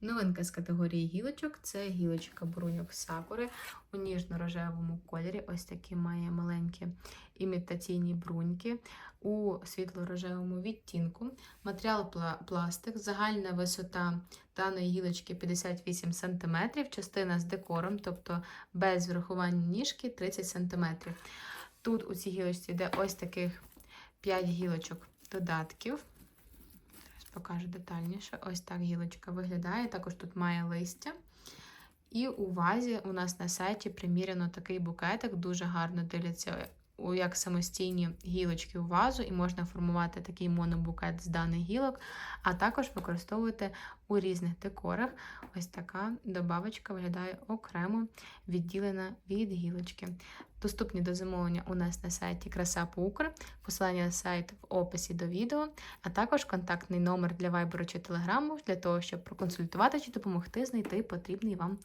Новинка з категорії гілочок це гілочка бруньок сакури у ніжно-рожевому кольорі. Ось такі має маленькі імітаційні бруньки у світло-рожевому відтінку. Матеріал пластик, загальна висота даної гілочки 58 см, частина з декором, тобто без врахування ніжки 30 см. Тут у цій гілочці йде ось таких 5 гілочок додатків. Покажу детальніше. Ось так гілочка виглядає. Також тут має листя. І у вазі у нас на сайті приміряно такий букетик, дуже гарно дивляться як самостійні гілочки у вазу, і можна формувати такий монобукет з даних гілок, а також використовувати у різних декорах. Ось така добавочка виглядає окремо відділена від гілочки. Доступні до замовлення у нас на сайті Краса Пукр, посилання на сайт в описі до відео, а також контактний номер для вайберу чи телеграму для того, щоб проконсультувати чи допомогти знайти потрібний вам